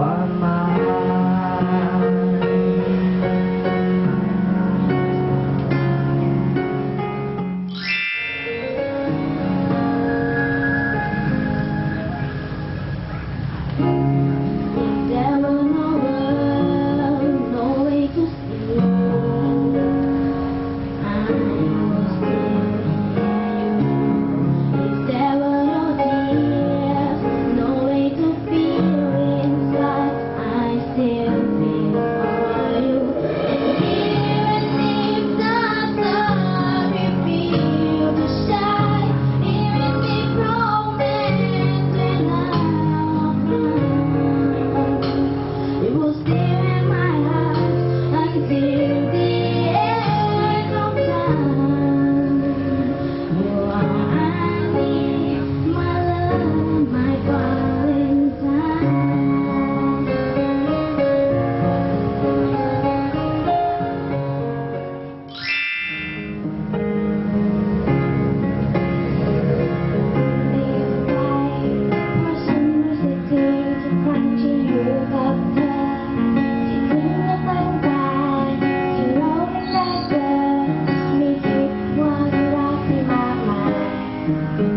one. Thank you.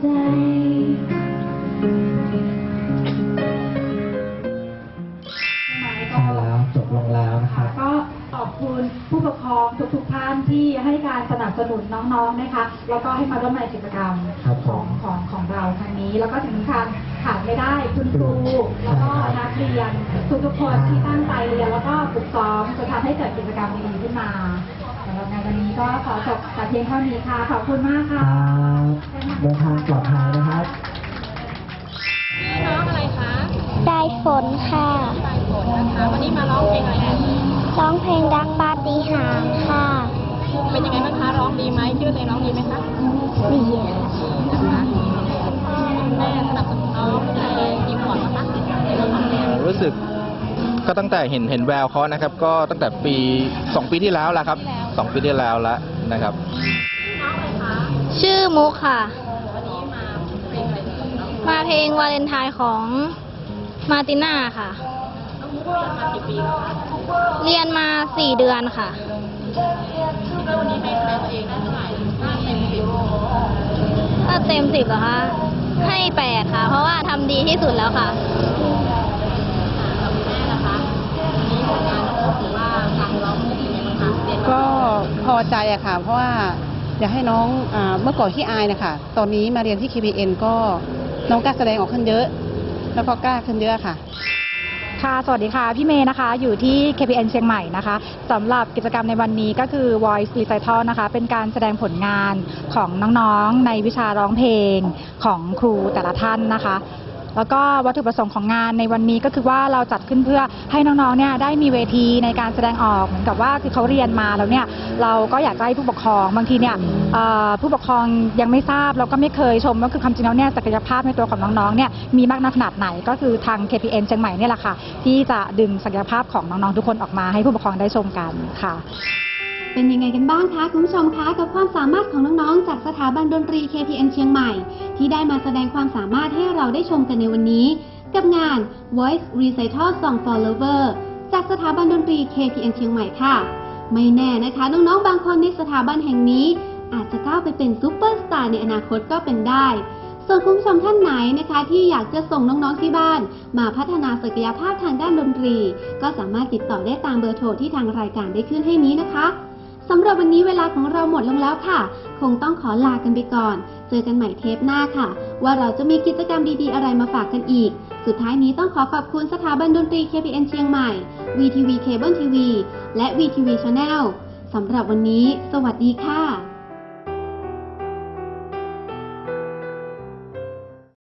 ใช้แล้วจบลงแล้วค่ะก็ขอบคุณผู้ปกครองทุกทุกท่านที่ให้การสนับสนุนน้องๆนะคะ แล้วก็ให้มาร่วมในกิจกรรมของของของเราครั้งนี้ แล้วก็ถึงคัญขาดไม่ได้คุณครู แล้วก็นักเรียนทุกทุกคนที่ตั้งใจเรียนแล้วก็ฝึกซ้อมจะทำให้เกิดกิจกรรมดีๆขึ้นมา สำหรับงานวันนี้ก็ขอจบแต่เพียงเท่านี้ค่ะ ขอบคุณมากคค่ะรับ เดินทางปลอดภัยนะครับ ชื่อน้องอะไรคะได้ฝนค่ะปลายฝนนะคะ วันนี้มาร้องเพลงอะไรเอ่ยร้องเพลงรักปาฏิหาริย์ค่ะเป็นยังไงบ้างคะ ร้องดีไหมคิดว่าตัวเองร้องดีไหมคะดีค่ะนะคะคุณแม่สนับสนุนน้องในทีมก่อนนะคะในเรื่องของเพลงรู้สึก ก็ตั้งแต่เห็นเห็นแววเขานะครับ ก็ตั้งแต่ปีสองปีที่แล้วล้วครับสองปีที่แล้วล้วนะครับ ชื่อมุกค่ะ มาเพลงวาเลนไทน์ของมาติน่าค่ะ เรียนมาสี่เดือนค่ะเต็มสิบถ้าเต็มสิบเหรอคะ ให้แปดค่ะ เพราะว่าทำดีที่สุดแล้วค่ะ ก็พอใจอะค่ะ เพราะว่าอยากให้น้องอเมื่อก่อนที่อายนะคะตอนนี้มาเรียนที่ KPN ก็น้องกล้าแสดงออกขึ้นเยอะ แล้วก็กล้าขึ้นเยอะค่ะค่ะ สวัสดีค่ะ พี่เมย์นะคะ อยู่ที่ KPN เชียงใหม่นะคะสำหรับกิจกรรมในวันนี้ก็คือ Voice Recital นะคะ เป็นการแสดงผลงานของน้องๆ ในวิชาร้องเพลงของครูแต่ละท่านนะคะ แล้วก็วัตถุประสงค์ของงานในวันนี้ก็คือว่าเราจัดขึ้นเพื่อให้น้องๆเนี่ยได้มีเวทีในการแสดงออกเหมือนกับว่าคือเขาเรียนมาแล้วเนี่ยเราก็อยากจะให้ผู้ปกครองบางทีเนี่ยผู้ปกครองยังไม่ทราบแล้วก็ไม่เคยชมว่าคือความจริงแล้วเนี่ยศักยภาพในตัวของน้องๆเนี่ยมีมากน้อยขนาดไหนก็คือทาง KPN เชียงใหม่เนี่ยแหละค่ะที่จะดึงศักยภาพของน้องๆทุกคนออกมาให้ผู้ปกครองได้ชมกันค่ะ เป็นยังไงกันบ้างคะคุณผู้ชมคะกับความสามารถของน้องๆ จากสถาบันดนตรี KPN เชียงใหม่ ที่ได้มาแสดงความสามารถให้เราได้ชมกันในวันนี้ กับงาน Voice Recital Song for Lover จากสถาบันดนตรี KPN เชียงใหม่ค่ะ ไม่แน่นะคะ น้องๆ บางคนในสถาบันแห่งนี้ อาจจะก้าวไปเป็นซูเปอร์สตาร์ในอนาคตก็เป็นได้ ส่วนคุณผู้ชมท่านไหนนะคะ ที่อยากจะส่งน้องๆที่บ้าน มาพัฒนาศักยภาพทางด้านดนตรี ก็สามารถติดต่อได้ตามเบอร์โทรที่ทางรายการได้ขึ้นให้นี้นะคะ สำหรับวันนี้เวลาของเราหมดลงแล้วค่ะ คงต้องขอลากันไปก่อน เจอกันใหม่เทปหน้าค่ะ ว่าเราจะมีกิจกรรมดีๆ อะไรมาฝากกันอีก สุดท้ายนี้ต้องขอขอบคุณสถาบันดนตรี KPN เชียงใหม่ VTV Cable TV และ VTV Channel สำหรับวันนี้ สวัสดีค่ะ